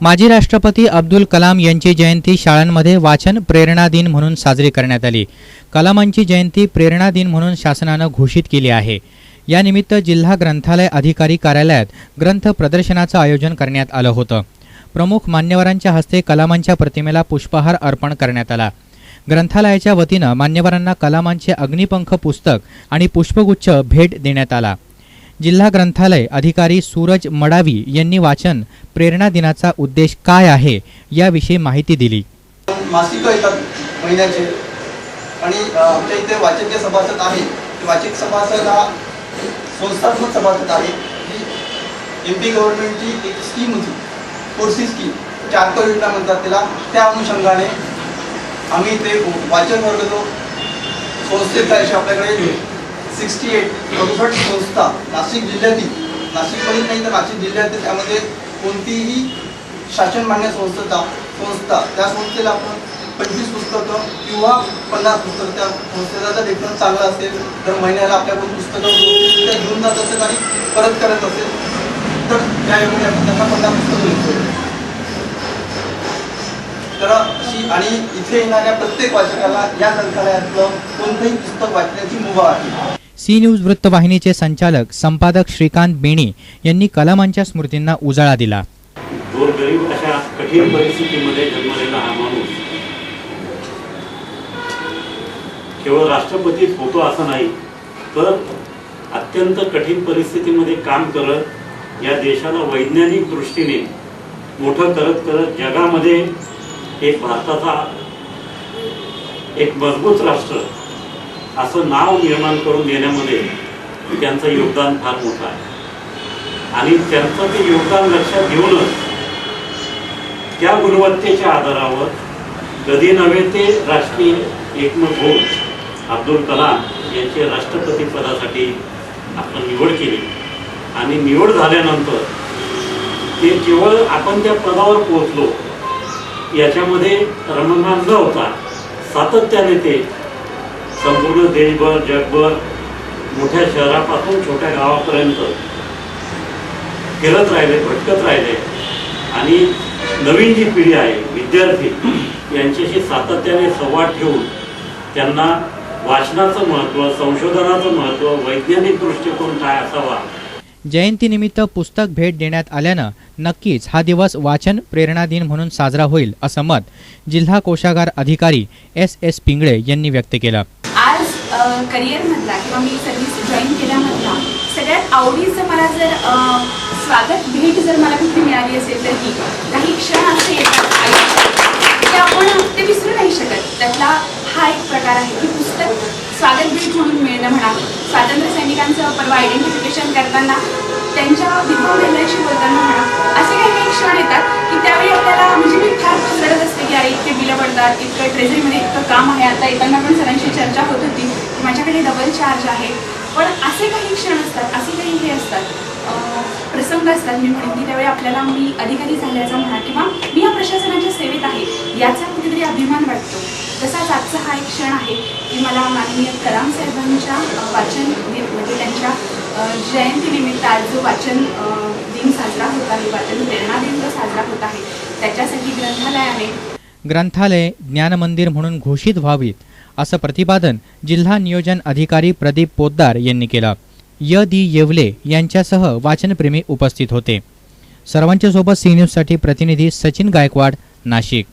माजी राष्ट्रपती अब्दुल कलाम यांची जयंती शाळांमध्ये वाचन प्रेरणा दिन म्हणून साजरी करण्यात आली. कलामांची जयंती प्रेरणा दिन म्हणून शासनानं घोषित केली आहे. यानिमित्त जिल्हा ग्रंथालय अधिकारी कार्यालयात ग्रंथ प्रदर्शनाचं आयोजन करण्यात आलं होतं. प्रमुख मान्यवरांच्या हस्ते कलामांच्या प्रतिमेला पुष्पहार अर्पण करण्यात आला. ग्रंथालयाच्या वतीनं मान्यवरांना कलामांचे अग्निपंख पुस्तक आणि पुष्पगुच्छ भेट देण्यात आला. जिल्हा ग्रंथालय अधिकारी सूरज मडावी यांनी वाचन प्रेरणा दिनाचा उद्देश काय आहे याविषयी माहिती दिली. मासिकं येतात महिन्याचे. आणि आमच्या इथे वाचक जे सभासद आहे वाचक सभासद हा संस्थात्मक सभासद आहे. ही एम पी गव्हर्नमेंटची एक स्कीम होती. कोर्सी स्कीम चारको योजना म्हणतात त्याला. त्या अनुषंगाने आम्ही इथे वाचन वर्ग जो संस्थेचा आपल्याकडे सिक्स्टी एट चौसष्ट संस्था नाशिक जिल्ह्यातील. नाशिकमधील नाही तर नाशिक जिल्ह्यातील त्यामध्ये कोणतीही शासन मान्य संस्थेचा संस्था त्या संस्थेला आपण पंचवीस पुस्तकं किंवा पन्नास पुस्तकं त्या संस्थेचा जर लेखन चांगलं असेल तर महिन्याला आपल्याकडून पुस्तकं त्या घेऊन जात असेल आणि परत करत असेल तर त्यावेळी आपण त्यांना पन्नास पुस्तकं लिहितो तर अशी आणि इथे येणाऱ्या प्रत्येक वाचकाला या ग्रंथालयातलं कोणतंही पुस्तक वाचण्याची मुभा आहे. सी न्यूज वृत्तवाहिनीचे संचालक संपादक श्रीकांत बेणी यांनी कलामांच्या स्मृतींना उजाळा दिला. गोरगरीब अशा कठीण परिस्थितीमध्ये जन्मलेला हा माणूस केवळ राष्ट्रपतीच होतो असं नाही तर अत्यंत कठीण परिस्थितीमध्ये काम करत या देशाला वैज्ञानिक दृष्टीने मोठं करत करत जगामध्ये एक भारताचा एक मजबूत राष्ट्र असं नाव निर्माण करून देण्यामध्ये त्यांचं योगदान फार मोठं आहे. आणि त्यांचं ते योगदान लक्षात घेऊनच त्या गुणवत्तेच्या आधारावर कधी नव्हे ते राष्ट्रीय एकमत होऊन अब्दुल कलाम यांचे राष्ट्रपती पदासाठी आपण निवड केली. आणि निवड झाल्यानंतर ते केवळ आपण त्या पदावर पोहोचलो याच्यामध्ये रममान न होता सातत्याने ते संपूर्ण देशभर जगभर मोठ्या शहरापासून छोट्या गावापर्यंत खेळत राहिले भटकत राहिले. आणि नवीन जी पिढी आहे विद्यार्थी यांच्याशी सातत्याने संवाद ठेवून त्यांना वाचनाचं महत्त्व संशोधनाचं महत्त्व वैज्ञानिक दृष्टिकोन काय असावा? जयंतीनिमित्त पुस्तक भेट देण्यात आल्यानं नक्कीच हा दिवस वाचन प्रेरणा दिन म्हणून साजरा होईल असं मत जिल्हा कोषागार अधिकारी एस एस पिंगळे यांनी व्यक्त केलं. करिअरमधला किंवा मी सर्व्हिस जॉईन केल्यामधला सगळ्यात आवडीचं मला जर स्वागत भेट जर मला कुठली मिळाली असेल तर ही. काही क्षण असे येतात आयुष्यात की आपण ते विसरू नाही शकत. त्यातला हा एक प्रकार आहे की पुस्तक स्वागत भेट म्हणून मिळणं म्हणा स्वातंत्र्य सैनिकांचं परवा आयडेंटिफिकेशन करताना त्यांच्या विधवा महिलांशी बोलताना म्हणा असे काही काही क्षण येतात की त्यावेळी आपल्याला म्हणजे मी फार रडत असते की अरे इतके बिलं पडतात इतकं ट्रेझरीमध्ये इतकं काम आहे आता येताना पण सरांशी चर्चा होत होती. माझ्याकडे डबल चार्ज आहे. पण असे काही क्षण असतात असे काही हे असतात प्रसंग असतात मी म्हणेन की त्यावेळी आपल्याला मी अधिकारी झाल्याचा म्हणा किंवा मी या प्रशासनाच्या सेवेत आहे याचा कुठेतरी अभिमान वाटतो. तसाच आजचा हा एक क्षण आहे की मला माननीय कलाम साहेबांच्या वाचन दिन म्हणजे त्यांच्या जयंतीनिमित्त आज जो वाचन दिन साजरा होत आहे वाचन प्रेरणा दिन जो साजरा होत आहे त्याच्यासाठी ग्रंथालय आहे. ग्रंथालय ज्ञानमंदिर म्हणून घोषित व्हावीत. असं प्रतिपादन जिल्हा नियोजन अधिकारी प्रदीप पोद्दार यांनी केलं. य. दी येवले यांच्यासह वाचनप्रेमी उपस्थित होते. सर्वांच्या सोबत सी न्यूजसाठी प्रतिनिधी सचिन गायकवाड नाशिक.